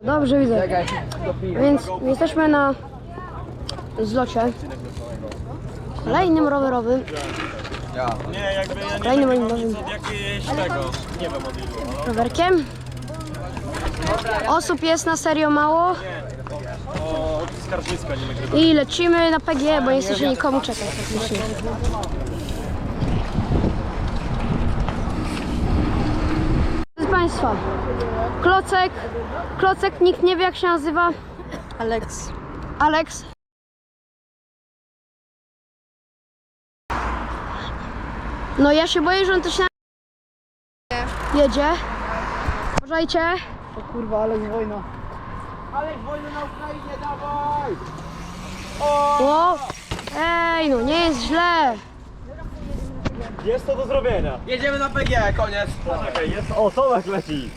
Dobrze widzę. Więc jesteśmy na zlocie. Kolejnym rowerowym. Nie, jakby ja nie Kolejnym wiem rowerowym od tego, nie wiem rowerkiem. Osób jest na serio mało. Nie. I lecimy na PG, bo nie chce się nikomu czekać. Państwa, Klocek, Klocek, nikt nie wie jak się nazywa. Alex. Alex. No ja się boję, że on też na... jedzie. Uważajcie. O kurwa, Alex wojna. O! Ej, no nie jest źle. Jest to do zrobienia. Jedziemy na PG, koniec. Czekaj, jest... O, Tomek leci.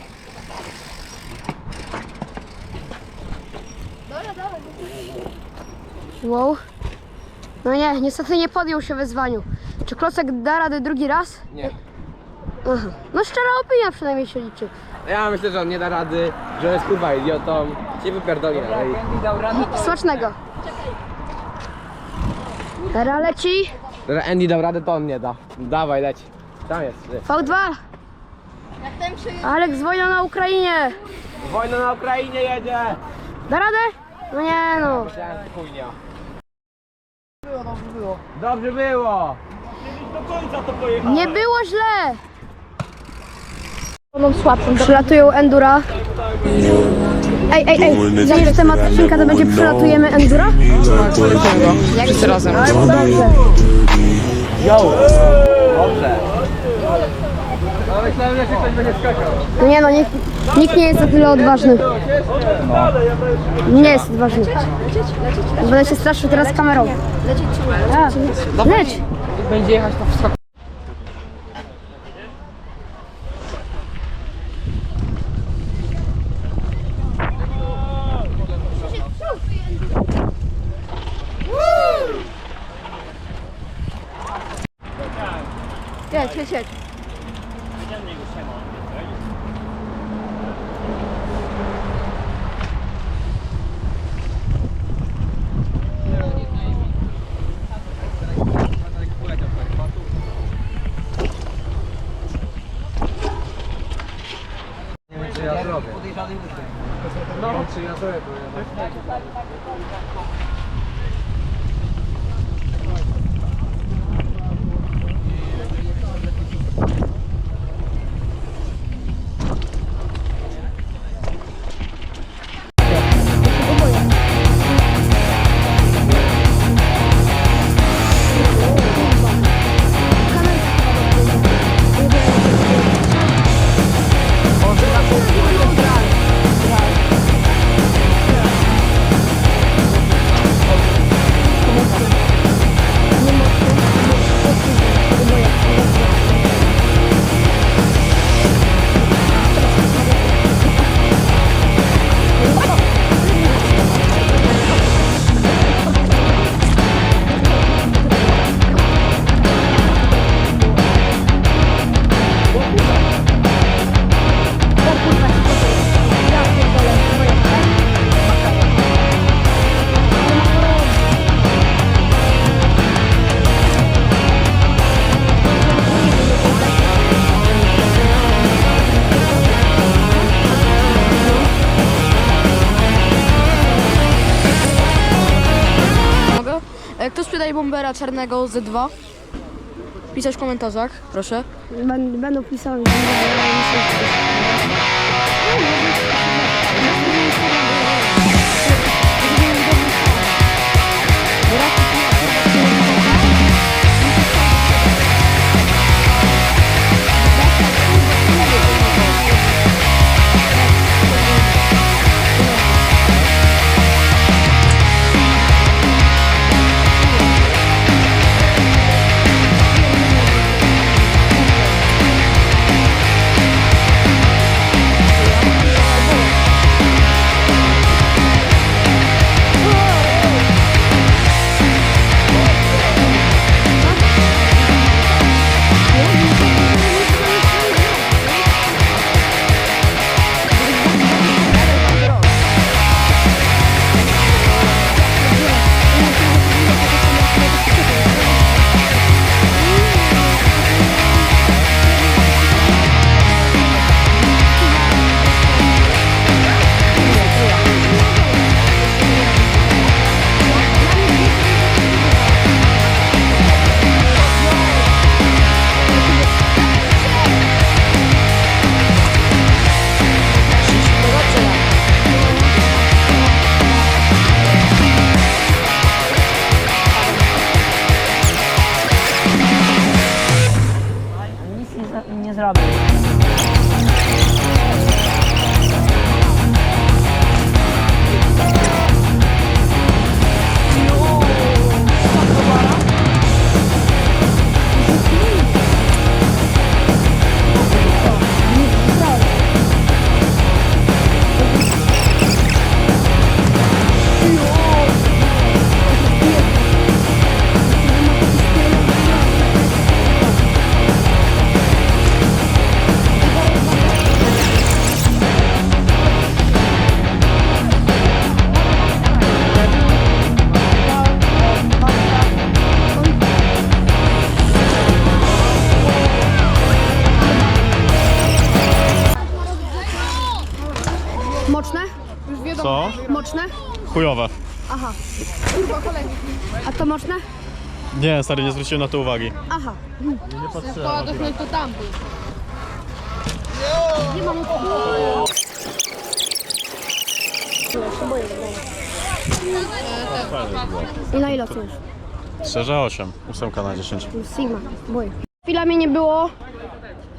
Wow. No nie, niestety nie podjął się wyzwaniu. Czy Klocek da radę drugi raz? Nie. Aha. No szczera opinia przynajmniej się liczy. Ja myślę, że on nie da rady, że jest kurwa idiotą. Się wypierdoli dalej. Smacznego. Teraz leci. Że Andy dał radę, to on nie da. Dawaj, leć. Tam jest. ty. V2. Aleks wojna na Ukrainie. Wojna na Ukrainie jedzie! Da radę? No nie no. Myślałem, że chujnia. Było, dobrze było. Dobrze. Nie było źle. Przylatują Endura. Ej, ej, ej. Wiesz, temat odcinka to będzie przelatujemy Endura? Wszyscy razem. Dobrze. Dobrze. No myślałem, że ktoś będzie skakał. No nie no, nikt, nikt nie jest na tyle odważny. Nie jest odważny. Będę się straszył teraz kamerą. Leć. Będzie jechać to wszystko. 对，确切。Czarnego Z2? Pisać w komentarzach, proszę. Będą, będą pisały. Już wiadomo. Co? Moczne? Chujowe. Aha. Kurwa, kolejny. A to moczne? Nie, stary, nie zwróciłem na to uwagi. Aha. To dotknąć to tam był. Nie mam I na ile oceniasz? Szczerze 8. 8 na 10. Sigma, boję. Chwila mnie nie było.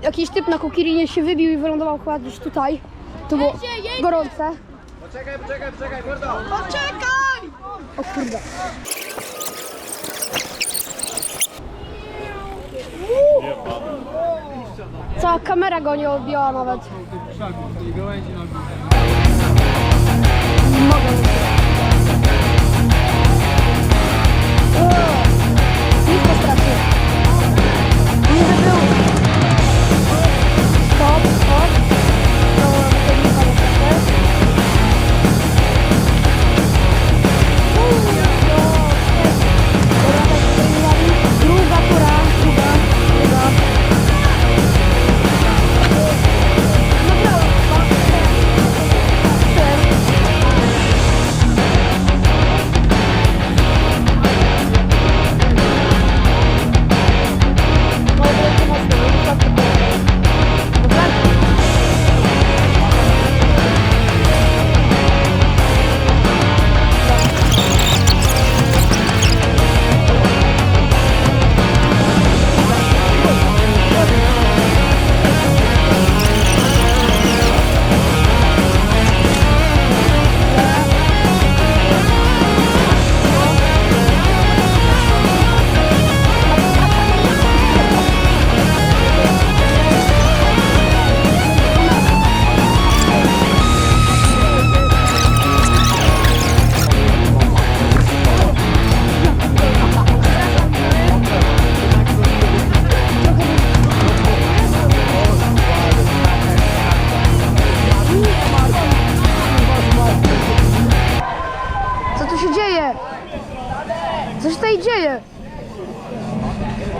Jakiś typ na kokirinie się wybił i wylądował chyba gdzieś tutaj. To było gorące. Poczekaj, poczekaj, poczekaj, mordo! O kurde. Cała kamera go nie odbiła nawet. Mogę.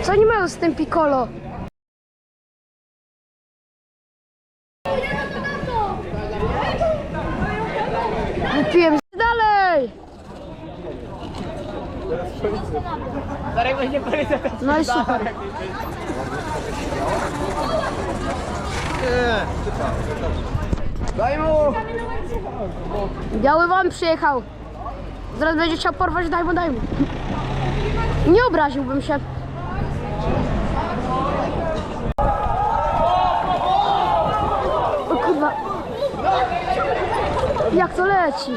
Co oni mają z tym piccolo? Wypiłem dalej! No i super. Daj mu! Biały wam przyjechał. Zaraz będzie chciał porwać, daj mu, daj mu. Nie obraziłbym się. Kurwa. Jak to leci?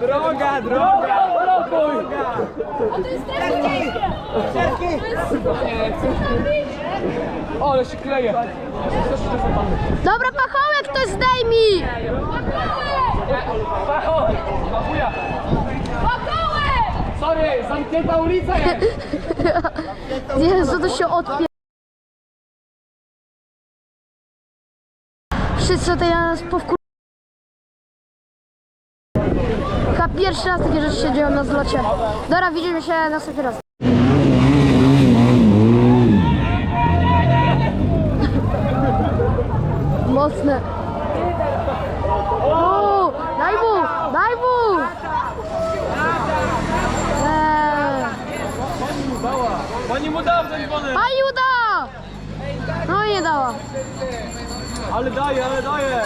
Droga, droga! Ale się kleje! Dobra, pachołek ktoś zdejmij! Sorry, zamknięta ulica jest! Jezu, to się odpie... Wszyscy tutaj na nas powkur... Chyba pierwszy raz takie rzeczy się dzieją na zlocie. Dobra, widzimy się następny raz. Mocne. O, daj mu, daj mu! Eee. Pani Pani uda! No nie dała. Ale daje, ale daje!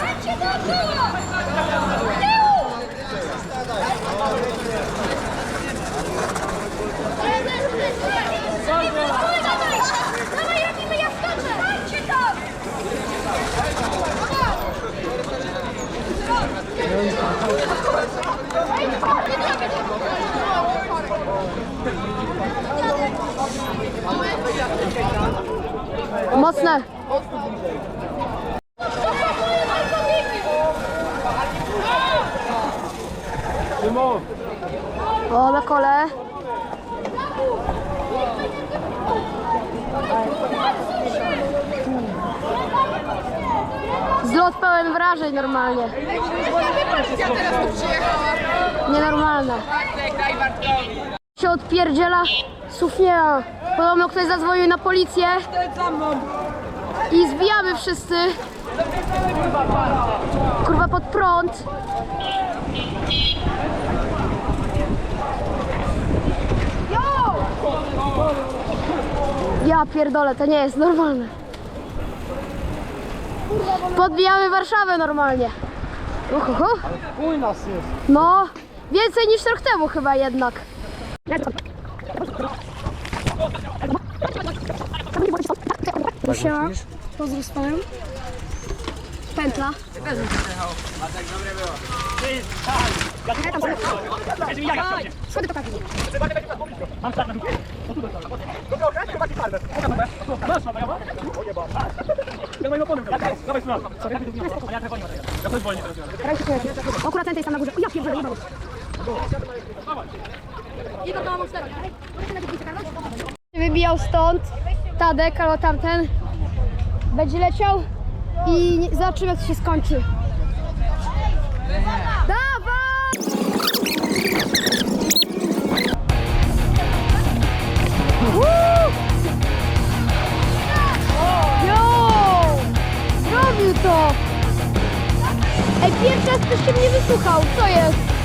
Mocne. O, na kole. Zlot pełen wrażeń normalnie. Nienormalne. Się odpierdziela sufniera. Podobno ktoś zadzwonił na policję. I zbijamy wszyscy. Kurwa pod prąd. Ja pierdolę, to nie jest normalne. Podbijamy Warszawę normalnie. Uhuhu. Nas jest. No, więcej niż rok temu chyba jednak. Siema, pozdrów z panem. Pętla. Schody to taki. Akurat ten jest tam na górze. O, ja pierdolę, jebany. Wybijał stąd Tadek albo tamten. Będzie leciał i zobaczymy jak to się skończy. Dawaj! Jo! Zrobił to! Ej, pierwszy raz ktoś się mnie wysłuchał, co jest?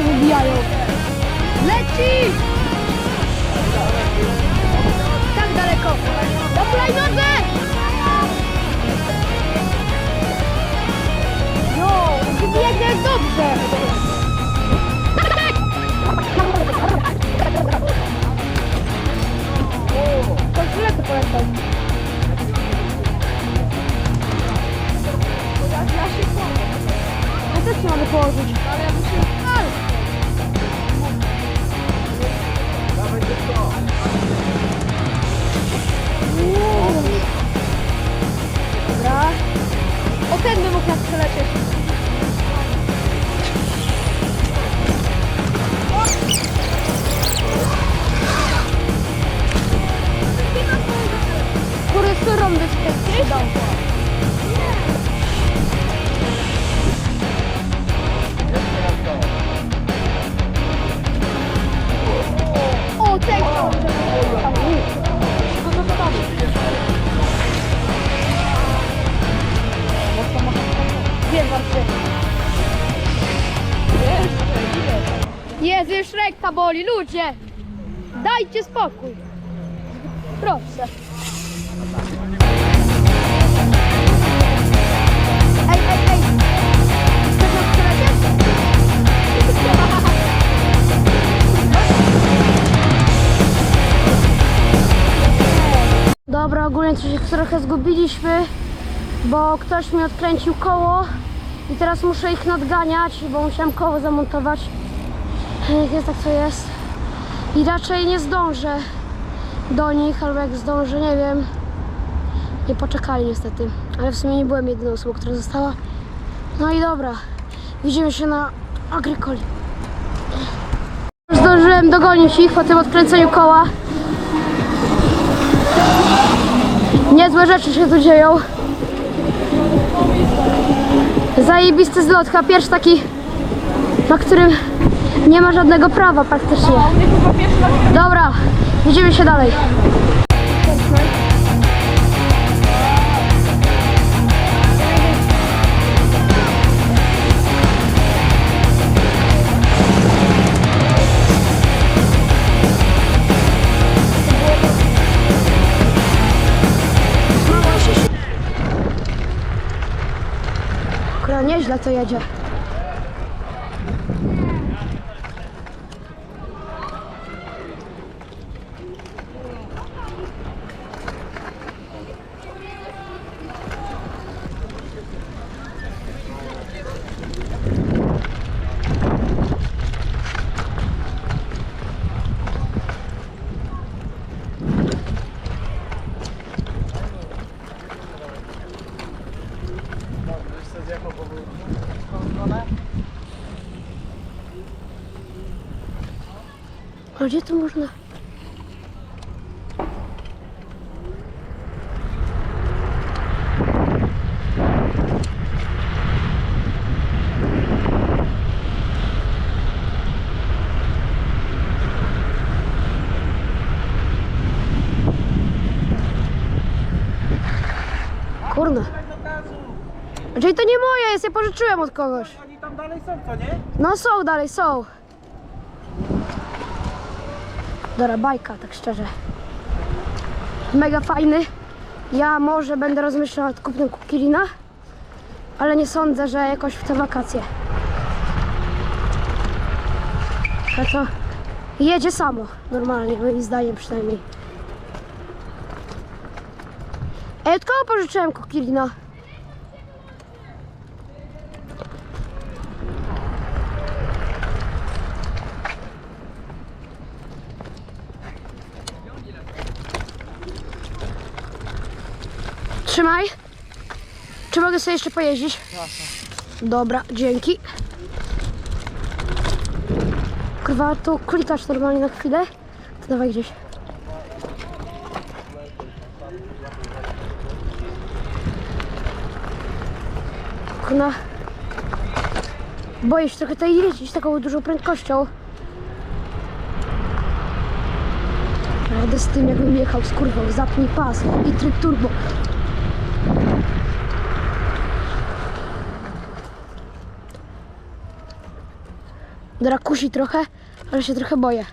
Się wybijają? Leci! Tak daleko! Do hulajnodze! Jo, biegnie jak dobrze! To źle to polecam. Ja się mamy położyć. Ale ja muszę... Dobra. O ten by mógł nas przelecieć. Który surą by się przydał. Już ręka boli, ludzie! Dajcie spokój. Proszę. Dobra, ogólnie to się trochę zgubiliśmy, bo ktoś mi odkręcił koło i teraz muszę ich nadganiać, bo musiałam koło zamontować. Ech, Jest tak co jest. I raczej nie zdążę do nich, albo jak zdążę, nie wiem. Nie poczekali niestety, ale w sumie nie byłem jedyną osobą, która została. No i dobra, widzimy się na Agrykoli. Zdążyłem dogonić ich po tym odkręceniu koła. Niezłe rzeczy się tu dzieją. Zajebisty zlot, pierwszy taki, na którym nie ma żadnego prawa praktycznie. Dobra, widzimy się dalej. Nieźle to jedzie. Gdzie tu można? Kurna. Czyli to nie moje jest, ja pożyczyłem od kogoś. Oni tam dalej są, co nie? No są dalej, są. Dobra, bajka, tak szczerze. Mega fajny. Ja może będę rozmyślał nad kupnem Kukilina, ale nie sądzę, że jakoś w te wakacje. A to jedzie samo, normalnie, moim zdaniem przynajmniej. Ej, od kogo pożyczyłem Kukilina? Trzymaj. Czy mogę sobie jeszcze pojeździć? Dobra, dzięki. Kurwa, tu klikasz normalnie na chwilę. To dawaj gdzieś. Kurna. Boję się trochę tutaj jeździć taką dużą prędkością. Jadę z tym, jakbym jechał z kurwą. Zapnij pas i tryb turbo. Kusi trochę, ale się trochę boję.